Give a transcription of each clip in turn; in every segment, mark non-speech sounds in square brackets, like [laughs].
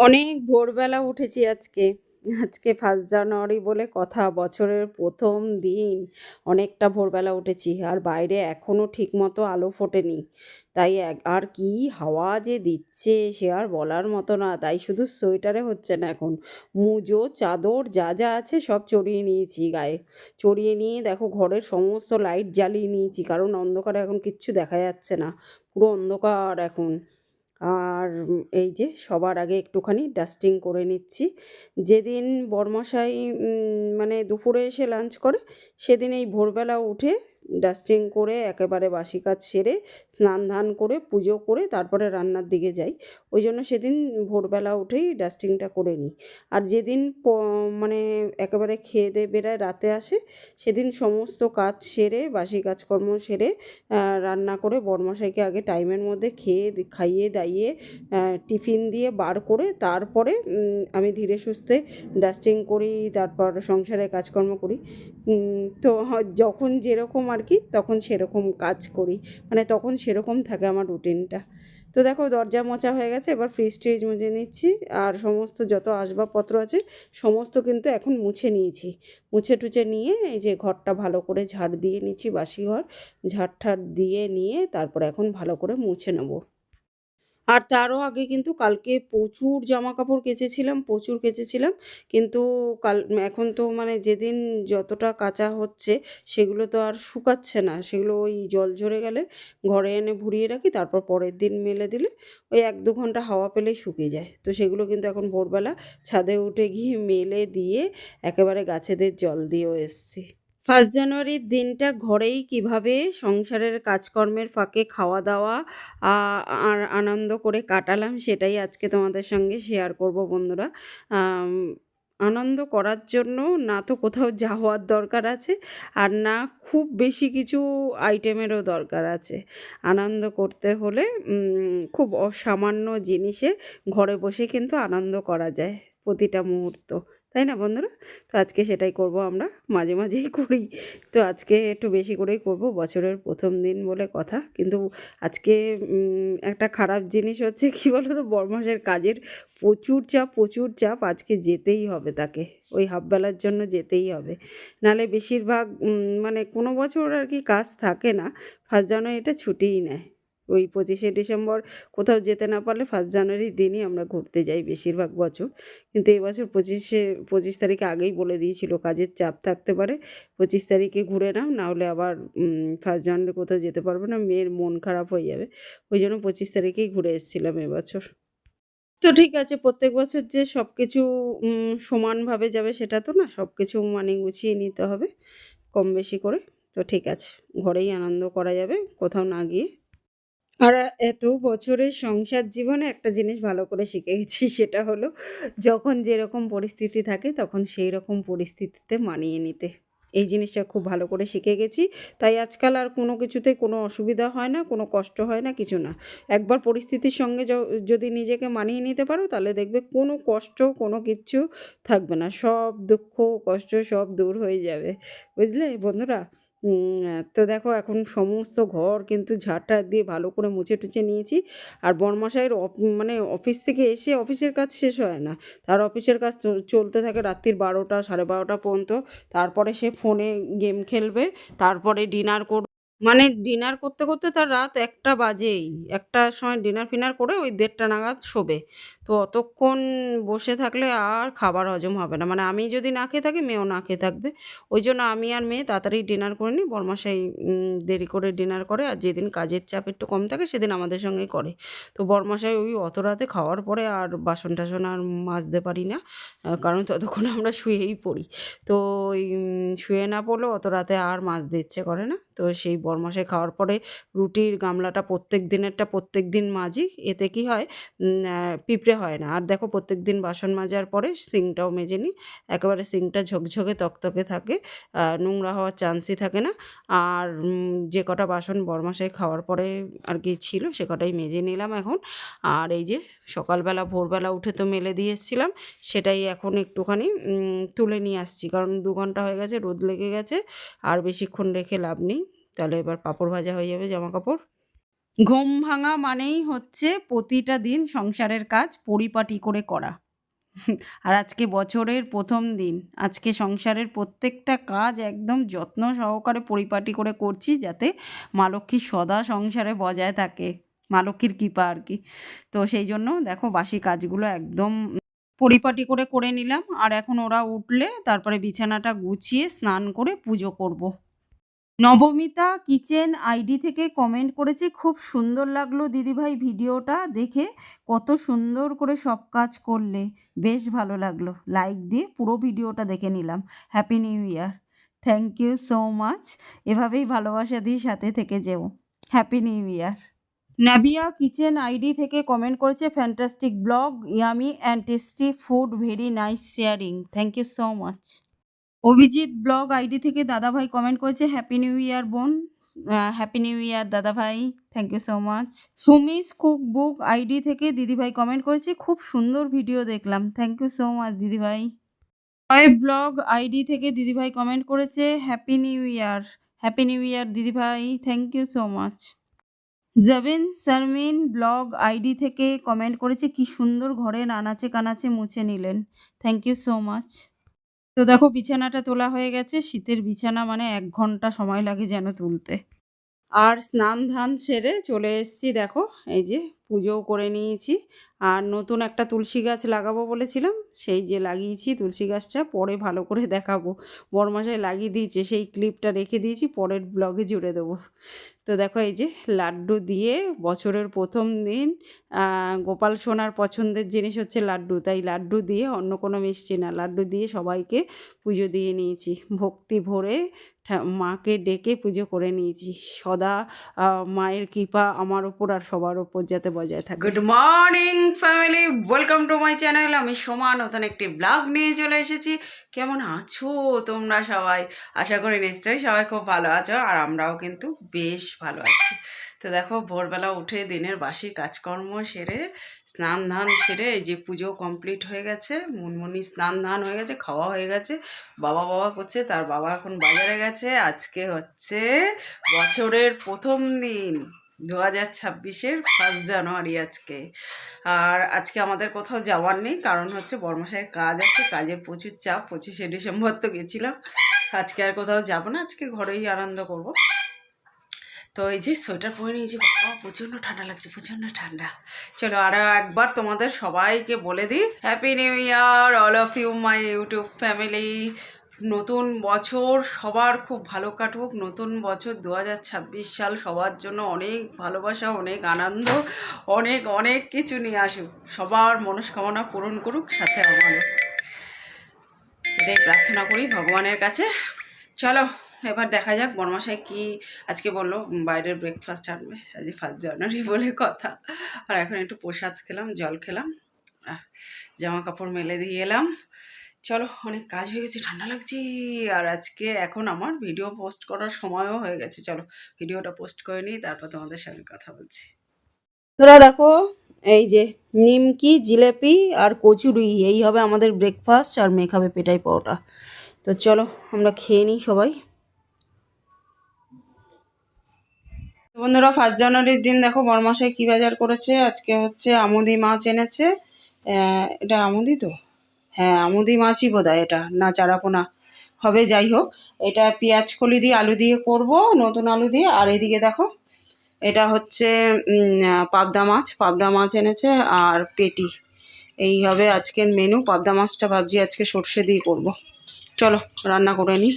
অনেক ভোরবেলা উঠেছি আজকে। আজকে ফার্স্ট জানুয়ারি বলে কথা, বছরের প্রথম দিন। অনেকটা ভোরবেলা উঠেছি। আর বাইরে এখনও ঠিকমতো আলো ফোটেনি। তাই আর কি হাওয়া যে দিচ্ছে সে আর বলার মতো না। তাই শুধু সোয়েটারে হচ্ছে না এখন। মুজো, চাদর যা, যা আছে সব চড়িয়ে নিয়েছি গায়ে। চড়িয়ে নিয়ে দেখো ঘরের সমস্ত লাইট জ্বালিয়ে নিয়েছি। কারণ অন্ধকারে এখন কিচ্ছু দেখা যাচ্ছে না। পুরো অন্ধকার এখন। আর এই যে সবার আগে একটুখানি ডাস্টিং করে নিচ্ছি। যেদিন বরমশাই মানে দুপুরে এসে লাঞ্চ করে, সেদিন এই ভোরবেলা উঠে ডাস্টিং করে একেবারে বাসি কাজ সেরে স্নান ধান করে, পুজো করে তারপরে রান্নার দিকে যাই। ওই জন্য সেদিন ভোরবেলা উঠেই ডাস্টিংটা করে নিই। আর যেদিন মানে একেবারে খেয়ে দিয়ে বেড়ায় রাতে আসে, সেদিন সমস্ত কাজ সেরে, বাসি কাজকর্ম সেরে রান্না করে বরমশাইকে আগে টাইমের মধ্যে খেয়ে খাইয়ে দাইয়ে টিফিন দিয়ে বার করে তারপরে আমি ধীরে সুস্থে ডাস্টিং করি, তারপর সংসারে কাজকর্ম করি। তো যখন যেরকম আর কি, তখন সেরকম কাজ করি। মানে তখন সেরকম থাকে আমার রুটিনটা। তো দেখো দরজা মোচা হয়ে গেছে, এবার ফ্রিজ ট্রিজ মুছে নিচ্ছি। আর সমস্ত যত আসবাবপত্র আছে, সমস্ত কিন্তু এখন মুছে নিয়েছি। মুছে টুছে নিয়ে এই যে ঘরটা ভালো করে ঝাড় দিয়ে নিচ্ছি বাসি ঘর ঝাড় ঠাড় দিয়ে নিয়ে তারপর এখন ভালো করে মুছে নেব। আর তারও আগে কিন্তু কালকে প্রচুর জামা কাপড় কেচেছিলাম, প্রচুর কেচেছিলাম। কিন্তু কাল, এখন তো মানে যেদিন যতটা কাচা হচ্ছে সেগুলো তো আর শুকাচ্ছে না। সেগুলো ওই জল ঝরে গেলে ঘরে এনে ভুরিয়ে রাখি, তারপর পরের দিন মেলে দিলে ওই এক দু ঘণ্টা হাওয়া পেলেই শুকিয়ে যায়। তো সেগুলো কিন্তু এখন ভোরবেলা ছাদে উঠে গিয়ে মেলে দিয়ে একেবারে গাছেদের জল দিয়েও এসছি। ফার্স্ট জানুয়ারির দিনটা ঘরেই কীভাবে সংসারের কাজকর্মের ফাঁকে খাওয়া দাওয়া আর আনন্দ করে কাটালাম সেটাই আজকে তোমাদের সঙ্গে শেয়ার করব বন্ধুরা। আনন্দ করার জন্য না তো কোথাও যাওয়ার দরকার আছে আর না খুব বেশি কিছু আইটেমেরও দরকার আছে। আনন্দ করতে হলে খুব অসামান্য জিনিসে ঘরে বসে কিন্তু আনন্দ করা যায় প্রতিটা মুহূর্ত। তাই না বন্ধুরা? তো আজকে সেটাই করব আমরা। মাঝে মাঝেই করি। তো আজকে একটু বেশি করেই করব। বছরের প্রথম দিন বলে কথা। কিন্তু আজকে একটা খারাপ জিনিস হচ্ছে কী বলো তো বরমাসের কাজের প্রচুর চাপ প্রচুর চাপ। আজকে যেতেই হবে তাকে। ওই হাফবেলার জন্য যেতেই হবে। নালে বেশিরভাগ মানে কোনো বছর আর কি কাজ থাকে না। ফার্স্ট জানুয়ারি এটা ছুটিই নেয়। ওই পঁচিশে ডিসেম্বর কোথাও যেতে না পারলে ফার্স্ট জানুয়ারির দিনই আমরা ঘুরতে যাই বেশিরভাগ বছর। কিন্তু এবছর পঁচিশে, পঁচিশ তারিখে আগেই বলে দিয়েছিল কাজের চাপ থাকতে পারে। পঁচিশ তারিখে ঘুরে নাও নাহলে আবার ফার্স্ট জানুয়ারি কোথাও যেতে পারবে না, মেয়ের মন খারাপ হয়ে যাবে। ওই জন্য পঁচিশ তারিখেই ঘুরে এসেছিলাম এবছর তো ঠিক আছে, প্রত্যেক বছর যে সব কিছু সমানভাবে যাবে সেটা তো না সব কিছু মানে গুছিয়ে নিতে হবে কম বেশি করে। তো ঠিক আছে, ঘরেই আনন্দ করা যাবে, কোথাও না গিয়ে। আর এত বছরের সংসার জীবনে একটা জিনিস ভালো করে শিখে গেছি [laughs] সেটা হলো যখন যেরকম পরিস্থিতি থাকে তখন সেই রকম পরিস্থিতিতে মানিয়ে নিতে। এই জিনিসটা খুব ভালো করে শিখে গেছি। তাই আজকাল আর কোনো কিছুতে কোনো অসুবিধা হয় না, কোনো কষ্ট হয় না, কিছু না। একবার পরিস্থিতির সঙ্গে যদি নিজেকে মানিয়ে নিতে পারো তাহলে দেখবে কোনো কষ্ট, কোনো কিচ্ছু থাকবে না। সব দুঃখ, কষ্ট সব দূর হয়ে যাবে। বুঝলে বন্ধুরা? তো দেখো এখন সমস্ত ঘর কিন্তু ঝাড়টা দিয়ে ভালো করে মুছে টুছে নিয়েছি। আর বরমশাইয়ের মানে অফিস থেকে এসে অফিসের কাজ শেষ হয় না। তার অফিসের কাজ চলতে থাকে রাত্রির বারোটা, সাড়ে বারোটা পর্যন্ত। তারপরে সে ফোনে গেম খেলবে, তারপরে ডিনার করবে। মানে ডিনার করতে করতে তার রাত একটা বাজেই। একটা সময় ডিনার ফিনার করে ওই দেড়টা নাগাদ শোবে। তো অতক্ষণ বসে থাকলে আর খাবার হজম হবে না। মানে আমি যদি না খেয়ে থাকি, মেয়েও না খেয়ে থাকবে। ওই জন্য আমি আর মেয়ে তাড়াতাড়ি ডিনার করে নিই। বরমাসাই দেরি করে ডিনার করে আর যেদিন কাজের চাপ একটু কম থাকে সেদিন আমাদের সঙ্গেই করে। তো বরমাসাই ওই অত রাতে খাওয়ার পরে আর বাসন টাসন আর মাজতে পারি না। কারণ ততক্ষণ আমরা শুয়েই পড়ি। তো ওই শুয়ে না পড়লেও অত রাতে আর মাজতে ইচ্ছে করে না। তো সেই বরমাসে খাওয়ার পরে রুটির গামলাটা প্রত্যেক দিনেরটা প্রত্যেক দিন মাজি, এতে কি হয়? পিঁপড়ে হয় না। আর দেখো প্রত্যেক দিন বাসন মাজার পরে সিংটাও মেজে নিই একেবারে সিংটা ঝকঝকে তকতকে থাকে নোংরা হওয়ার চান্সই থাকে না। আর যে কটা বাসন বরমাসায় খাওয়ার পরে আর কি ছিল, সে কটাই মেজে নিলাম এখন। আর এই যে সকালবেলা, ভোরবেলা উঠে তো মেলে দিয়ে এসেছিলাম, সেটাই এখন একটুখানি তুলে নিয়ে আসছি। কারণ দু ঘণ্টা হয়ে গেছে, রোদ লেগে গেছে, আর বেশিক্ষণ রেখে লাভ নেই। তাহলে এবার পাঁপড় ভাজা হয়ে যাবে জামা কাপড় ঘুম ভাঙা মানেই হচ্ছে প্রতিটা দিন সংসারের কাজ পরিপাটি করে করা। আর আজকে বছরের প্রথম দিন, আজকে সংসারের প্রত্যেকটা কাজ একদম যত্ন সহকারে পরিপাটি করে করছি যাতে মা লক্ষ্মীর সদা সংসারে বজায় থাকে, মা লক্ষ্মীর কৃপা আর কি। তো সেই জন্য দেখো বাসি কাজগুলো একদম পরিপাটি করে করে নিলাম। আর এখন ওরা উঠলে তারপরে বিছানাটা গুছিয়ে স্নান করে পুজো করব। নবমিতা কিচেন আইডি থেকে কমেন্ট করেছে, খুব সুন্দর লাগল দিদিভাই ভিডিওটা দেখে, কত সুন্দর করে সব কাজ করলে, বেশ ভালো লাগল। লাইক দিয়ে পুরো ভিডিওটা দেখে নিলাম। Happy new year thank you so much এভাবেই ভালোবাসা দিয়ে সাথে থেকে যেও। Happy new year Nabia kitchen ID থেকে কমেন্ট করেছে fantastic blog yummy and tasty food very nice sharing thank you so much Abhijit blog ID থেকে দাদাভাই কমেন্ট করেছে হ্যাপি নিউ ইয়ার বোন। হ্যাপি নিউ ইয়ার দাদাভাই। Thank you so much Sumi's cook book ID থেকে দিদিভাই comment করেছে, খুব সুন্দর ভিডিও দেখলাম। থ্যাংক ইউ সো মাচ দিদিভাই। জয় ব্লগ আইডি থেকে দিদিভাই কমেন্ট করেছে happy new year happy new year দিদিভাই। Thank you so much Jabin Sharmin blog ID থেকে কমেন্ট করেছে, কি সুন্দর ঘরে নানাচে কানাচে মুছে নিলেন। থ্যাংক ইউ সো মাচ তো দেখো বিছানাটা তোলা হয়ে গেছে। শীতের বিছানা মানে এক ঘণ্টা সময় লাগে যেন তুলতে। আর স্নান ধান সেরে চলে এসছি দেখো, এই যে পুজোও করে নিয়েছি। আর নতুন একটা তুলসী গাছ লাগাবো বলেছিলাম, সেই যে লাগিয়েছি তুলসী গাছটা পরে ভালো করে দেখাবো। বরমশাই লাগিয়ে দিয়েছে, সেই ক্লিপটা রেখে দিয়েছি, পরের ব্লগে জুড়ে দেবো। তো দেখো এই যে লাড্ডু দিয়ে বছরের প্রথম দিন গোপাল সোনার পছন্দের জিনিস হচ্ছে লাড্ডু। তাই লাড্ডু দিয়ে অন্য কোনো মিষ্টি না, লাড্ডু দিয়ে সবাইকে পুজো দিয়ে নিয়েছি। ভক্তি ভরে ঠা- মাকে ডেকে পুজো করে নিয়েছি। সদা মায়ের কৃপা আমার ওপর আর সবার ওপর যাতে বজায় থাকে। Good morning family welcome to my channel আমি সমান নতুন একটি ব্লগ নিয়ে চলে এসেছি। কেমন আছো তোমরা সবাই? আশা করি নিশ্চয়ই সবাই খুব ভালো আছো, আর আমরাও কিন্তু বেশ ভালো আছি। তো দেখো, ভোরবেলা উঠে দিনের বাসি কাজকর্ম সেরে স্নান ধান সেরে এই যে পুজো কমপ্লিট হয়ে গেছে, মুনমুনি স্নান ধান হয়ে গেছে, খাওয়া হয়ে গেছে, বাবা বাবা করছে, তার বাবা এখন বাজারে গেছে। আজকে হচ্ছে বছরের প্রথম দিন দু হাজার ছাব্বিশের ফার্স্ট জানুয়ারি আজকে। আর আজকে আমাদের কোথাও যাওয়ার নেই, কারণ হচ্ছে বর্মশাইয়ের কাজ আছে কাজের প্রচুর চাপ, পঁচিশে ডিসেম্বর তো গেছিলাম। আজকে আর কোথাও যাব না, আজকে ঘরেই আনন্দ করব। তো এই যে সোয়েটার পরে নিয়েছি, বাবা, প্রচণ্ড ঠান্ডা লাগছে, প্রচণ্ড ঠান্ডা। চলো আরও একবার তোমাদের সবাইকে বলে দিই happy new year all of you my YouTube family নতুন বছর সবার খুব ভালো কাটুক, নতুন বছর দু হাজার ছাব্বিশ সাল সবার জন্য অনেক ভালোবাসা, অনেক আনন্দ, অনেক অনেক কিছু নিয়ে আসুক। সবার মনস্কামনা পূরণ করুক, সাথে আমারও। এটাই প্রার্থনা করি ভগবানের কাছে। চলো এবার দেখা যাক বর্মাশাই কি আজকে বলল, বাইরের ব্রেকফাস্ট আনবে। আজকে ফার্স্ট জানুয়ারি বলে কথা। আর এখন একটু প্রসাদ খেলাম, জল খেলাম। জামা কাপড় মেলে দিয়ে এলাম। চলো, অনেক কাজ হয়ে গেছে, ঠান্ডা লাগছে। আর আজকে এখন আমার ভিডিও পোস্ট করার সময়ও হয়ে গেছে। চলো ভিডিওটা পোস্ট করে নিই, তারপর তোমাদের সঙ্গে কথা বলছি। তোরা দেখো, এই যে নিমকি, জিলেপি আর কচুরি, এই হবে আমাদের ব্রেকফাস্ট আর মেয়ে খাবে পেটাই পরোটা। তো চলো, আমরা খেয়ে নিই সবাই। বন্ধুরা ফার্স্ট জানুয়ারির দিন দেখো বরমাসায় কী বাজার করেছে? আজকে হচ্ছে আমুদি মাছ এনেছে। এটা আমুদি তো? হ্যাঁ আমুদি মাছই বোধ এটা। না, চারাপোনা। হবে, যাই হোক, এটা পেঁয়াজ কলি দিয়ে আলু দিয়ে করব, নতুন আলু দিয়ে। আর এদিকে দেখো, এটা হচ্ছে পাবদা মাছ। পাবদা মাছ এনেছে আর পেটি। এই হবে আজকের মেনু পাবদা মাছটা ভাবছি আজকে সর্ষে দিয়ে করব। চলো, রান্না করে নিই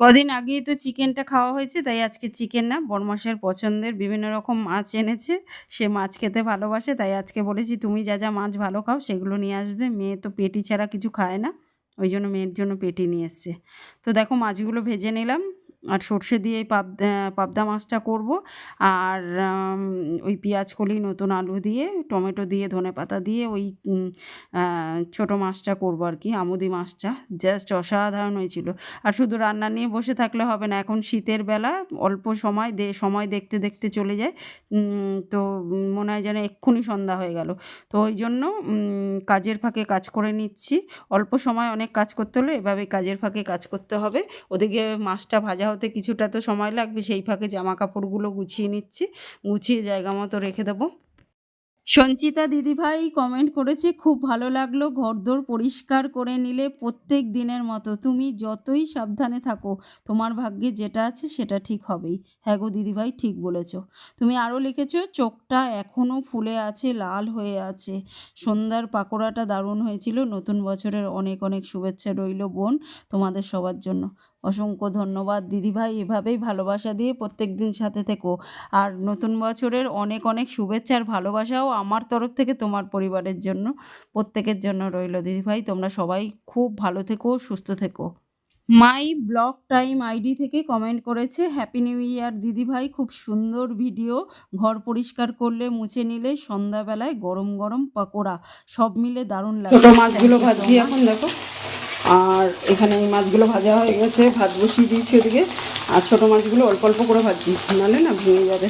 কদিন আগেই তো চিকেনটা খাওয়া হয়েছে, তাই আজকে চিকেন না। বড়মাসের পছন্দের বিভিন্ন রকম মাছ এনেছে, সে মাছ খেতে ভালোবাসে, তাই আজকে বলেছি তুমি যা যা মাছ ভালো খাও সেগুলো নিয়ে আসবে। মেয়ে তো পেটি ছাড়া কিছু খায় না, ওই জন্য মেয়ের জন্য পেটি নিয়ে এসছে। তো দেখো মাছগুলো ভেজে নিলাম। সর্ষে দিয়ে এই পাবদা পাবদা মাছটা করব। আর ওই পেঁয়াজ কলি, নতুন আলু দিয়ে, টমেটো দিয়ে, ধনে পাতা দিয়ে ওই ছোটো মাছটা করব আর কি, আমুদি মাছটা। জাস্ট অসাধারণ হয়েছিল। আর শুধু রান্না নিয়ে বসে থাকলে হবে না, এখন শীতের বেলা অল্প সময় দে, সময় দেখতে দেখতে চলে যায়। তো, মনে হয় যেন এক্ষুনি সন্ধ্যা হয়ে গেল। তো ওই জন্য কাজের ফাঁকে কাজ করে নিচ্ছি। অল্প সময় অনেক কাজ করতে হলে এভাবে কাজের ফাঁকে কাজ করতে হবে। ওদিকে মাছটা ভাজা হতে কিছুটা তো সময় লাগবে, সেই ফাঁকে জামা কাপড়গুলো গুছিয়ে নিচ্ছি। গুছিয়ে জায়গা মতো রেখে দেবো। সঞ্চিতা দিদিভাই কমেন্ট করেছে, খুব ভালো লাগল, ঘরদোর পরিষ্কার করে নিলে প্রত্যেক দিনের মতো। তুমি যতই সাবধানে থাকো, তোমার ভাগ্যে যেটা আছে সেটা ঠিক হবেই। হ্যাঁ গো দিদিভাই, ঠিক বলেছ। তুমি আরও লিখেছো, চোখটা এখনও ফুলে আছে, লাল হয়ে আছে। সন্ধ্যার পাকোড়াটা দারুণ হয়েছিল। নতুন বছরের অনেক অনেক শুভেচ্ছা রইল বোন তোমাদের সবার জন্য। অসংখ্য ধন্যবাদ। দিদিভাই, এভাবেই ভালোবাসা দিয়ে প্রত্যেক দিন সাথে থেকো। আর নতুন বছরের অনেক অনেক শুভেচ্ছা আর ভালোবাসাও আমার তরফ থেকে তোমার পরিবারের জন্য, প্রত্যেকের জন্য রইল। দিদিভাই, তোমরা সবাই খুব ভালো থেকো, সুস্থ থেকো। মাই ব্লগ টাইম আইডি থেকে কমেন্ট করেছে হ্যাপি নিউ ইয়ার দিদিভাই। খুব সুন্দর ভিডিও। ঘর পরিষ্কার করলে মুছে নিলে সন্ধ্যাবেলায় গরম গরম পকোড়া। সব মিলে দারুণ লাগে মাছগুলো ভাজছি এখন, দেখো। আর এখানে এই মাছগুলো ভাজা হয়ে গেছে ভাত বসিয়ে দিয়েছি ওদিকে। আর ছোটো মাছগুলো অল্প অল্প করে ভাজছি নাহলে না ভেঙে যাবে।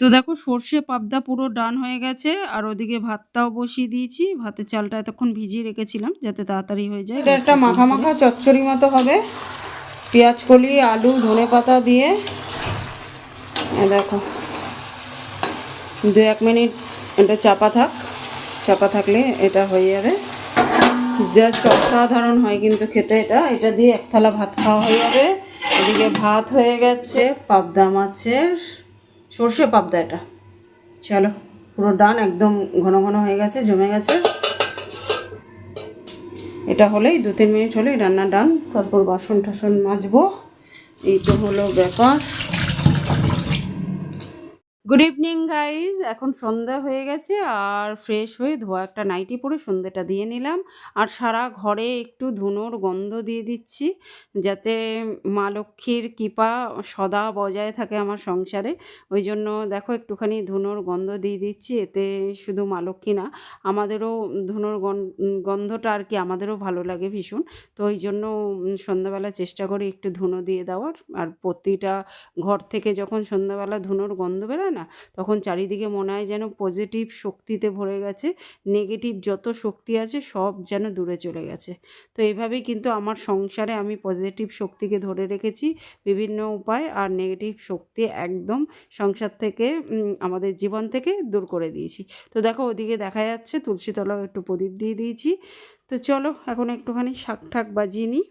তো দেখো সর্ষে পাবদা পুরো ডান হয়ে গেছে আর ওদিকে ভাতটাও বসিয়ে দিয়েছি। ভাতের চালটা এতক্ষণ ভিজিয়ে রেখেছিলাম যাতে তাড়াতাড়ি হয়ে যায়। এটা একটা মাখা মাখা চচ্চড়ি মতো হবে। পেঁয়াজ কলি আলু ধনে পাতা দিয়ে। দেখো দু এক মিনিট এটা চাপা থাক। চাপা থাকলে এটা হয়ে যাবে। জাস্ট অসাধারণ হয় কিন্তু খেতে এটা। এটা দিয়ে এক থালা ভাত খাওয়া হয়ে যাবে। এদিকে ভাত হয়ে গেছে, পাবদা মাছের। সর্ষে পাবদা এটা। চলো, পুরো ডান একদম ঘন ঘন হয়ে গেছে, জমে গেছে। এটা হলেই দু তিন মিনিট হলেই রান্না ডান। তারপর বাসন টাসন মাজবো। এই তো হলো ব্যাপার। গুড ইভিনিং গাইজ এখন সন্ধ্যা হয়ে গেছে আর ফ্রেশ হয়ে ধোয়া একটা নাইটি পরে সন্ধ্যেটা দিয়ে নিলাম। আর সারা ঘরে একটু ধুনোর গন্ধ দিয়ে দিচ্ছি যাতে মা লক্ষ্মীর কৃপা সদা বজায় থাকে আমার সংসারে। ওই জন্য দেখো একটুখানি ধুনোর গন্ধ দিয়ে দিচ্ছি। এতে শুধু মা লক্ষ্মী না, আমাদেরও ধুনোর গন- গন্ধটা আর কি আমাদেরও ভালো লাগে ভীষণ। তো ওই জন্য সন্ধ্যাবেলা চেষ্টা করি একটু ধুনো দিয়ে দেওয়ার। আর প্রতিটা ঘর থেকে যখন সন্ধ্যাবেলা ধুনোর গন্ধ বেরোয় না? তখন চারিদিকে মনে হয় যেন পজিটিভ শক্তিতে ভরে গেছে নেগেটিভ যত শক্তি আছে সব যেন দূরে চলে গেছে। তো এইভাবেই কিন্তু আমার সংসারে আমি পজিটিভ শক্তিকে ধরে রেখেছি বিভিন্ন উপায় আর নেগেটিভ শক্তি একদম সংসার থেকে আমাদের জীবন থেকে দূর করে দিয়েছি। তো দেখো ওদিকে দেখা যাচ্ছে তুলসীতলাও একটু প্রদীপ দিয়ে দিয়েছি। তো চলো এখন একটুখানি শাক ঠাক বাজিয়ে নিই।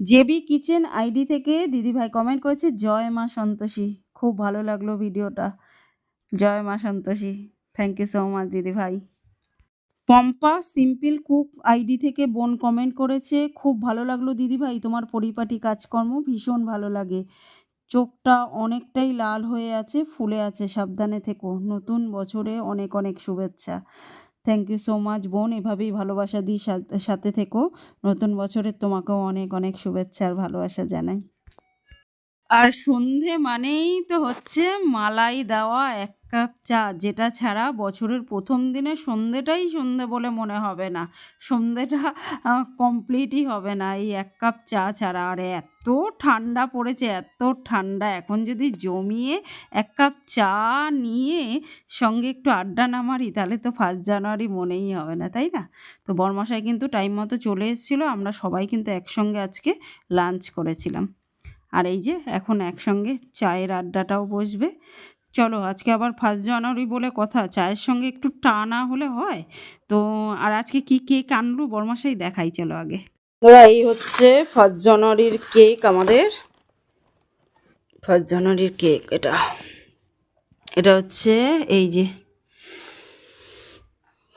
জেবি কিচেন আইডি থেকে দিদিভাই কমেন্ট করেছে, জয় মা সন্তোষী। খুব ভালো লাগল ভিডিওটা। জয় মা Santoshi. Thank you so much দিদিভাই পম্পা সিম্পল কুক আইডি থেকে বোন কমেন্ট করেছে, খুব ভালো লাগল দিদিভাই তোমার পরিপাটি কাজকর্ম ভীষণ ভালো লাগে। চোখটা অনেকটাই লাল হয়ে আছে, ফুলে আছে, সাবধানে থেকো। নতুন বছরে অনেক অনেক শুভেচ্ছা। থ্যাংক ইউ সো মাচ বোন, এভাবেই ভালোবাসা দিই, সাথে- সাথে থেকো। নতুন বছরের তোমাকেও অনেক অনেক শুভেচ্ছা আর ভালোবাসা জানাই। আর সন্ধে মানেই তো হচ্ছে মালাই দেওয়া এক কাপ চা, যেটা ছাড়া বছরের প্রথম দিনে সন্ধেটাই সন্ধে বলে মনে হবে না। সন্ধেটা কমপ্লিটই হবে না। এই এক কাপ চা ছাড়া। আর এত ঠান্ডা পড়েছে, এত ঠান্ডা। এখন যদি জমিয়ে এক কাপ চা নিয়ে সঙ্গে একটু আড্ডা না মারি তাহলে তো ফার্স্ট জানুয়ারি মনেই হবে না, তাই না? তো বরমশাই কিন্তু টাইম মতো চলে এসেছিল। আমরা সবাই কিন্তু একসঙ্গে আজকে লাঞ্চ করেছিলাম। আর এই যে এখন একসঙ্গে চায়ের আড্ডাটাও বসবে। চলো, আজকে আবার ফার্স্ট জানুয়ারি বলে কথা। চায়ের সঙ্গে একটু টানা হলে হয়? তো আর আজকে কি কেক আনলো? বরমাসাই দেখাই, চলো আগে। এই হচ্ছে ফার্স্ট জানুয়ারির কেক আমাদের। ফার্স্ট জানুয়ারির কেক এটা। এটা হচ্ছে এই যে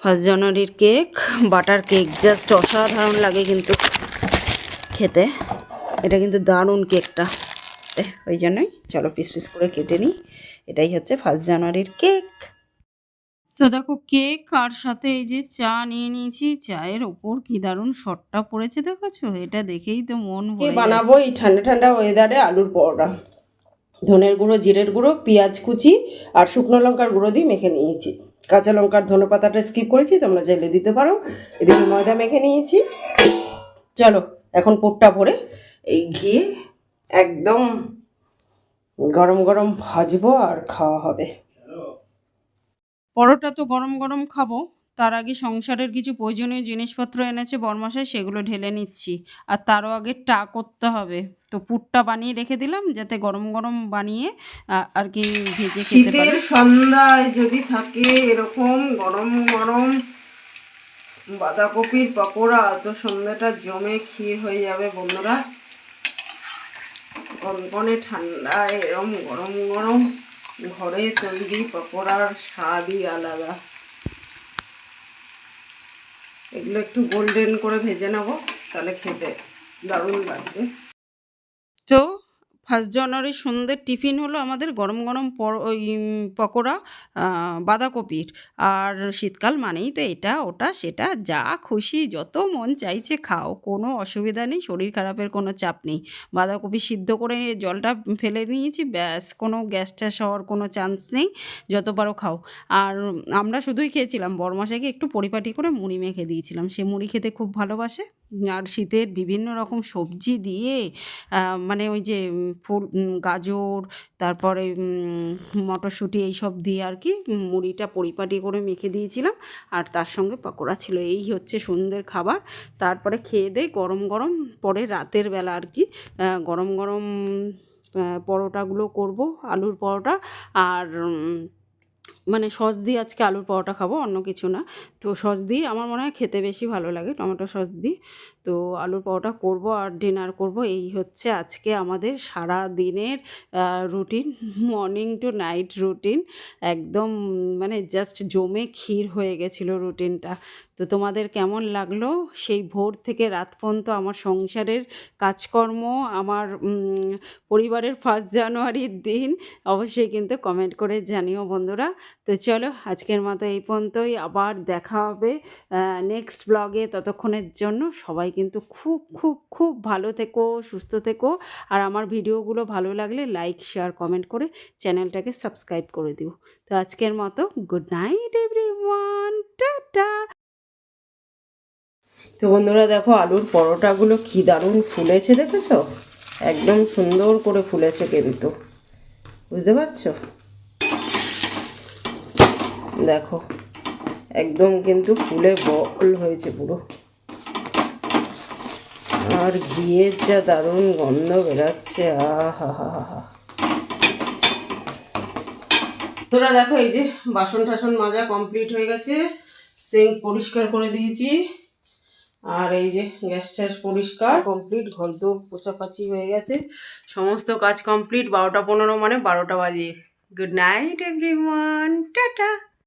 ফার্স্ট জানুয়ারির কেক। Butter cake. জাস্ট অসাধারণ লাগে কিন্তু খেতে। এটা কিন্তু দারুণ কেকটা। ওই জন্যই। চলো পিস পিস করে কেটে নিই। এটাই হচ্ছে ফার্স্ট জানুয়ারির কেক। তো দেখো কেক আর সাথে এই যে চা নিয়ে নিয়েছি। চায়ের ওপর কি দারুণ শটটা পড়েছে দেখেছ? এটা দেখেই তো মন কে বানাবো এই ঠান্ডা ঠান্ডা ওয়েদারে আলুর পরোটা? ধনের গুঁড়ো জিরের গুঁড়ো পেঁয়াজ কুচি আর শুকনো লঙ্কার গুঁড়ো দিয়ে মেখে নিয়েছি। কাঁচা লঙ্কার ধনে পাতাটা স্কিপ করেছি তোমরা চাইলে দিতে পারো। এদিকে ময়দা মেখে নিয়েছি। চলো। এখন পোটটা ভরে এই ঘি একদম গরম গরম ভাজবো আর খাওয়া হবে। পরোটা তো গরম গরম খাব তার আগে সংসারের কিছু প্রয়োজনীয় জিনিসপত্র এনেছে বরমশাই সেগুলো ঢেলে নিচ্ছি। আর তারও আগে টা করতে হবে। তো পুরটা বানিয়ে রেখে দিলাম যাতে গরম গরম বানিয়ে আর কি ভেজে খেতে পারি। শীতের সন্ধ্যায় যদি থাকে এরকম গরম গরম বাঁধাকপির পকোড়া, তো সন্ধ্যাটা জমে ক্ষীর হয়ে যাবে বন্ধুরা। কনকনে ঠান্ডায় এরম গরম গরম। ঘরে তৈরি পকোড়ার স্বাদই আলাদা। এগুলো একটু গোল্ডেন করে ভেজে নেব, তাহলে খেতে দারুণ লাগবে। তো ফার্স্ট জানুয়ারি সন্ধ্যের টিফিন হলো আমাদের গরম গরম ওই পকোড়া বাঁধাকপির। আর শীতকাল মানেই তো এটা, ওটা, সেটা, যা খুশি, যত মন চাইছে খাও, কোনো অসুবিধা নেই, শরীর খারাপের কোনো চাপ নেই। বাঁধাকপি সিদ্ধ করে জলটা ফেলে নিয়েছি, ব্যাস, কোনো গ্যাস ট্যাস হওয়ার কোনো চান্স নেই, যত পারো খাও। আর আমরা শুধুই খেয়েছিলাম বরমাসাকে একটু পরিপাটি করে মুড়ি মেখে দিয়েছিলাম, সে মুড়ি খেতে খুব ভালোবাসে। আর শীতের বিভিন্ন রকম সবজি দিয়ে মানে ওই যে ফুল গাজর, তারপরে মটরশুঁটি এইসব দিয়ে আর কি মুড়িটা পরিপাটি করে মেখে দিয়েছিলাম। আর তার সঙ্গে পকোড়া ছিল। এই হচ্ছে সন্ধ্যের খাবার। তারপরে খেয়ে দিয়ে গরম গরম পরে রাতের বেলা আর কি গরম গরম পরোটাগুলো করব, আলুর পরোটা। আর মানে সস দিয়ে আজকে আলুর পরোটা খাব, অন্য কিছু না। তো সস দিয়ে আমার মনে হয় খেতে বেশি ভালো লাগে টমেটো সস দিয়ে। তো আলুর পরোটা করব আর ডিনার করব। এই হচ্ছে আজকে আমাদের সারা দিনের routine morning to night routine. একদম মানে জাস্ট জমে ক্ষীর হয়ে গেছিল রুটিনটা। তো তোমাদের কেমন লাগল? সেই ভোর থেকে রাত পর্যন্ত আমার সংসারের কাজকর্ম, আমার পরিবারের ফার্স্ট জানুয়ারির দিন, অবশ্যই কিন্তু কমেন্ট করে জানিও বন্ধুরা। তো চলো আজকের মতো এই পর্যন্তই, আবার দেখা হবে নেক্সট ব্লগে ততক্ষণের জন্য সবাই কিন্তু খুব খুব খুব ভালো থেকো, সুস্থ থেকো। আর আমার ভিডিওগুলো ভালো লাগলে লাইক শেয়ার কমেন্ট করে চ্যানেলটাকে সাবস্ক্রাইব করে দিও। তো আজকের মতো good night everyone tata. তো বন্ধুরা দেখো আলুর পরোটাগুলো কি দারুণ ফুলেছে, দেখেছ? একদম সুন্দর করে ফুলেছে কিন্তু। বুঝতে পারছ? দেখো একদম কিন্তু ফুলে বল হয়েছে পুরো। আর ঘিয়ের যা দারুণ গন্ধ বেরাচ্ছে আহা হা হা তোরা দেখো এই যে বাসন টাসন মাজা কমপ্লিট হয়ে গেছে সিঙ্ক পরিষ্কার করে দিয়েছি আর এই যে গ্যাস ট্যাস পরিষ্কার। কমপ্লিট ঘর তো পোছাপাচি হয়ে গেছে সমস্ত কাজ কমপ্লিট বারোটা পনেরো মানে বারোটা বাজে। Good night everyone tata.